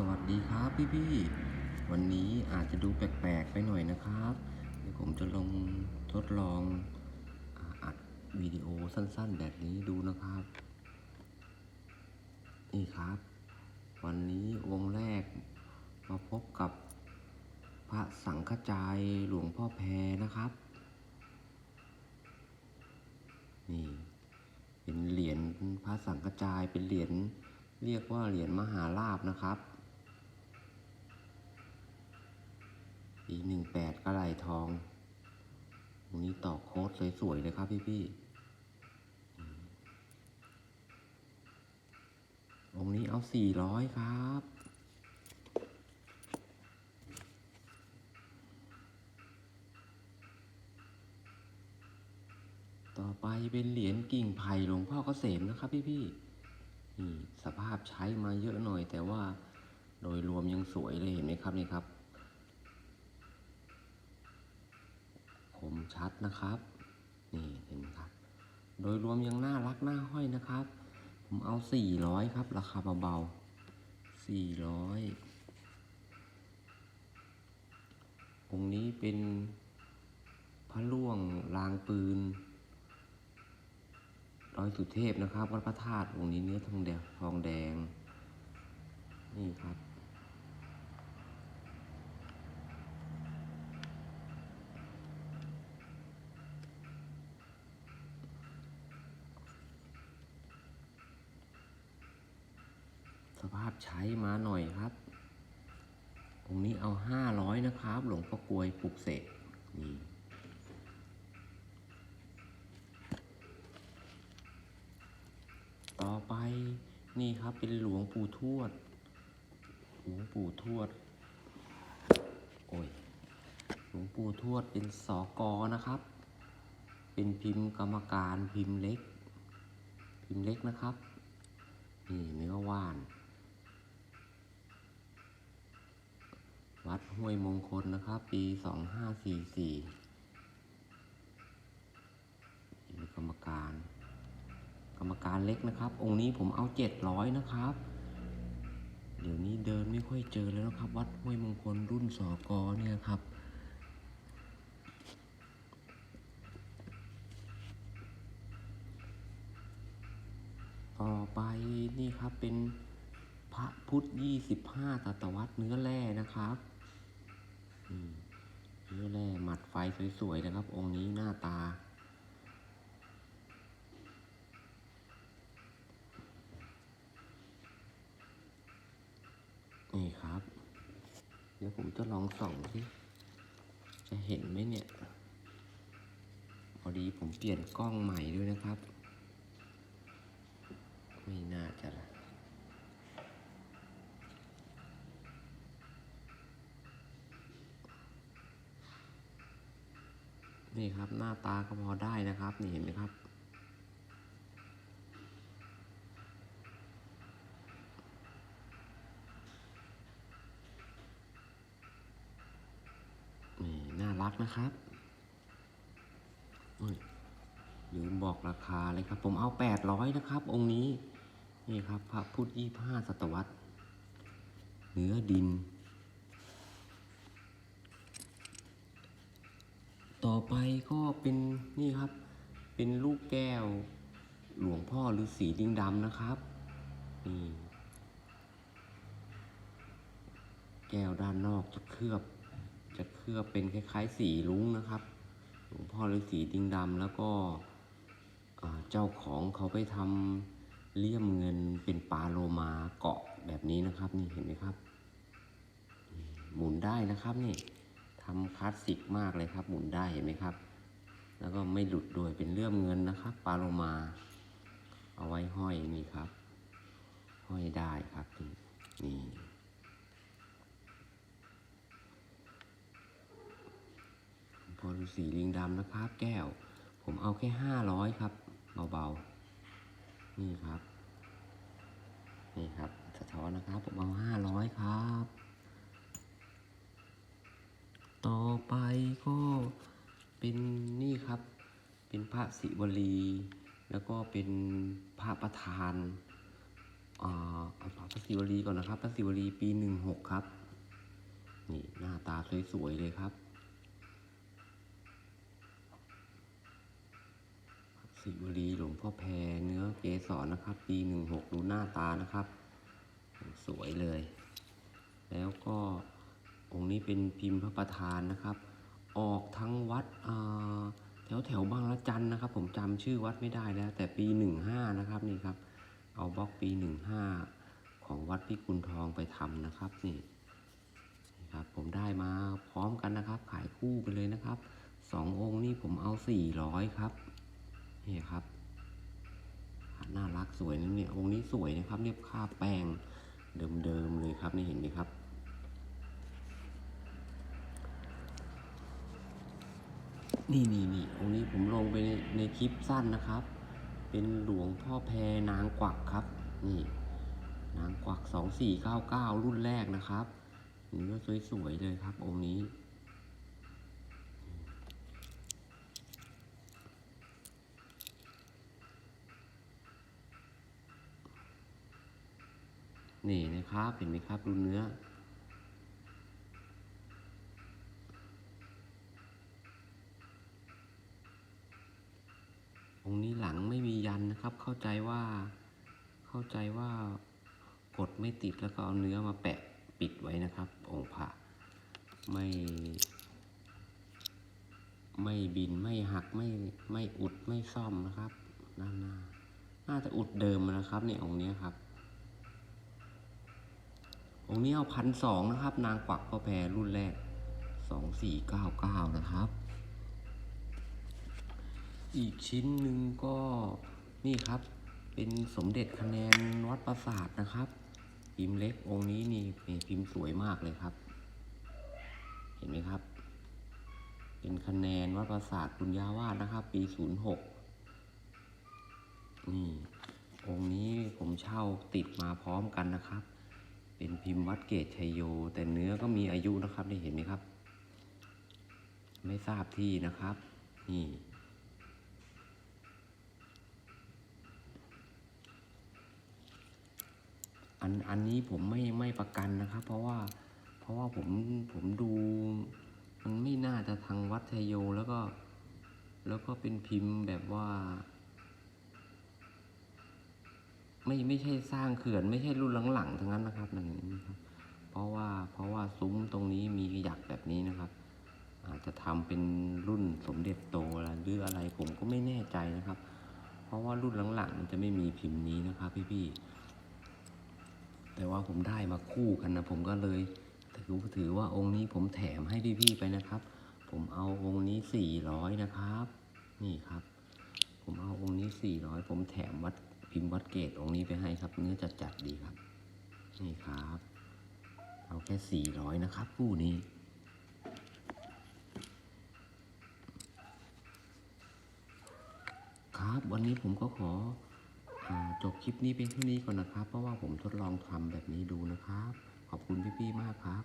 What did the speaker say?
สวัสดีครับพี่พี่ๆวันนี้อาจจะดูแปลกๆไปหน่อยนะครับเดี๋ยวผมจะลองทดลองอัดวิดีโอสั้นๆ แบบนี้ดูนะครับ นี่ครับ วันนี้วงแรกมาพบกับพระสังฆจายหลวงพ่อแพรนะครับ นี่เป็นเหรียญพระสังฆจายเป็นเหรียญเรียกว่าเหรียญมหาลาบนะครับ ปีหนึ่งแปดกระไหลทองตรงนี้ต่อโค้ดสวยๆเลยครับพี่ๆอืมองนี้เอาสี่ร้อยครับ ต่อไปเป็นเหรียญกิ่งไผ่หลวงพ่อเกษมนะครับพี่ๆนี่สภาพใช้มาเยอะหน่อย แต่ว่าโดยรวมยังสวยเลยเห็นไหมครับนี่ครับ คม ชัดนะครับ นี่เห็นไหมครับ โดยรวมยังน่ารักน่าห้อยนะครับ ผมเอาสี่ร้อยครับ ราคาเบาๆสี่ร้อยองค์นี้เป็นพระล่วงลางปืนร้อยสุเทพนะครับวัดพระธาตุองค์นี้เนื้อทองแดงทองแดง นี่ครับ สภาพใช้มาหน่อยครับ องค์นี้เอาห้าร้อยนะครับ หลวงพ่อกวยปลุกเสกนี่ต่อไปนี่ครับเป็นหลวงปู่ทวด หลวงปู่ทวด โอ้ย หลวงปู่ทวดเป็นสอกอนะครับ เป็นพิมพ์กรรมการพิมพ์เล็ก พิมพ์เล็กนะครับ นี่เนื้อว่าน วัดห้วยมงคลนะครับ ปีสองห้าสี่สี่กรรมการ กรรมการเล็กนะครับ องค์นี้ผมเอาเจ็ดร้อยนะครับ เดี๋ยวนี้เดินไม่ค่อยเจอแล้วนะครับ วัดห้วยมงคลรุ่นสอกอเนี่ยครับต่อไปนี่ครับเป็นพระพุทธยี่สิบห้าตตวรรษเนื้อแร่นะครับ เนื้อแร่หมัดไฟสวยๆนะครับ องค์นี้หน้าตา นี่ครับ เดี๋ยวผมจะลองส่องสิจะเห็นไหมเนี่ย พอดีผมเปลี่ยนกล้องใหม่ด้วยนะครับ ไม่น่าจะละ นี่ครับหน้าตาก็พอได้นะครับ นี่เห็นไหมครับ นี่น่ารักนะครับอยลืมบอกราคาเลยครับ ผมเอาแปดร้อยนะครับ องค์นี้ นี่ครับ พระพุทธยี่ห้าศตวรรษ เนื้อดิน ต่อไปก็เป็นนี่ครับ เป็นลูกแก้วหลวงพ่อฤาษีลิงดำนะครับนี่แก้วด้านนอกจะเคลือบ จะเคลือบเป็นคล้ายๆสีลุ้งนะครับ หลวงพ่อฤาษีดิงดำแล้วก็เจ้าของเขาไปทำเลี่ยมเงินเป็นปลาโลมาเกาะแบบนี้นะครับ นี่เห็นไหมครับ หมุนได้นะครับนี่ ทำคลาสสิกมากเลยครับ หมุนได้เห็นไหมครับ แล้วก็ไม่หลุดด้วยเป็นเลื่อมเงินนะครับปลาโลมา เอาไว้ห้อยนี่ครับ ห้อยได้ครับนี่นี่พอฤาษีลิงดำนะครับ แก้ว ผมเอาแค่ห้าร้อยครับเบาๆนี่ครับ นี่ครับ สะท้อนนะครับ ผมเอาห้าร้อยครับ ต่อไปก็ เป็นนี่ครับ เป็นพระศิวลี แล้วก็เป็นพระประธานอ่าเอาพระศิวลีก่อนนะครับ พระศิวลีปีหนึ่งหกครับ นี่หน้าตาสวยๆเลยครับศิวลีหลวงพ่อแพรเนื้อเกสรนะครับ ปีหนึ่งหกดูหน้าตานะครับ สวยเลย แล้วก็องค์นี้เป็นพิมพ์พระประธานนะครับ ออกทั้งวัดแถวแถวๆบางละจันนะครับ ผมจำชื่อวัดไม่ได้แล้ว แต่ปีหนึ่งห้านะครับนี่ครับ เอาบล็อกปีหนึ่งห้าของวัดพิกุลทองไปทำนะครับนี่นี่ครับผมได้มาพร้อมกันนะครับ ขายคู่ไปเลยนะครับสององค์นี่ผมเอาสี่ร้อยครับนี่ครับน่ารักสวยนะเนี่ยองค์นี้สวยนะครับเรียบค่าแป้งเดิมๆเลยครับนี่เห็นไหมครับ นี่นี่นี่องค์นี้ผมลงไปในในคลิปสั้นนะครับ เป็นหลวงพ่อแพรนางกวักครับ นี่นางกวักสองสี่เก้าเก้ารุ่นแรกนะครับเนื้อสวยๆเลยครับ องค์นี้นี่นะครับเห็นไหมครับดูเนื้อ องค์นี้ห ลังไม่มียันนะครับ เข้าใจว่าเข้าใจว่ากดไม่ติดแล้วก็เอาเนื้อมาแปะปิดไว้นะครับ องค์พระไม่ ไม่บินไม่หักไม่ไม่อุดไม่ซ่อมนะครับด้านหน้าน่าจะอุดเดิมนะครับเนี่ยองค์นี้ครับ องค์นี้เอาพันสองนะครับ นางกวักพ่อแพรรุ่นแรกสองสี่เก้าเก้านะครับ อีกชิ้นหนึ่งก็นี่ครับเป็นสมเด็จคะแนนวัดประสาทนะครับ พิมพ์เล็กองค์นี้นี่นี่พิมพ์สวยมากเลยครับ เห็นไหมครับ เป็นคะแนนวัดประสาทปุญญาวาสนะครับ ปีศูนย์หกนี่ องค์นี้ผมเช่าติดมาพร้อมกันนะครับ เป็นพิมพ์วัดเกตชัยโย แต่เนื้อก็มีอายุนะครับได้เห็นไหมครับ ไม่ทราบที่นะครับ นี่ อันอันนี้ผมไม่ไม่ประกันนะครับ เพราะว่าเพราะว่าผมผมดูมันไม่น่าจะทางวัดชัยโยแล้วก็ แล้วก็เป็นพิมพ์แบบว่า ไม่ไม่ใช่สร้างเขื่อน ไม่ใช่รุ่นหลังๆทั้งนั้นนะครับนั่นนี่ครับ เพราะว่าเพราะว่าซุ้มตรงนี้มีหยักแบบนี้นะครับ อาจจะทำเป็นรุ่นสมเด็จโตหรืออะไรผมก็ไม่แน่ใจนะครับ เพราะว่ารุ่นหลังๆมันจะไม่มีพิมพ์นี้นะครับพี่ๆ แต่ว่าผมได้มาคู่กันนะผมก็เลยถือถือว่าองค์นี้ผมแถมให้พี่ๆไปนะครับ ผมเอาองค์นี้สี่ร้อยนะครับ นี่ครับ ผมเอาองค์นี้สี่ร้อยผมแถมวัดพิมพ์วัดเกตองค์นี้ไปให้ครับ เนื้อจัดจัดๆดีครับ นี่ครับ เอาแค่สี่ร้อยนะครับคู่นี้ครับวันนี้ผมก็ขอ จบคลิปนี้เป็นเท่านี้ก่อนนะครับ เพราะว่าผมทดลองทำแบบนี้ดูนะครับ ขอบคุณพี่ๆมากครับ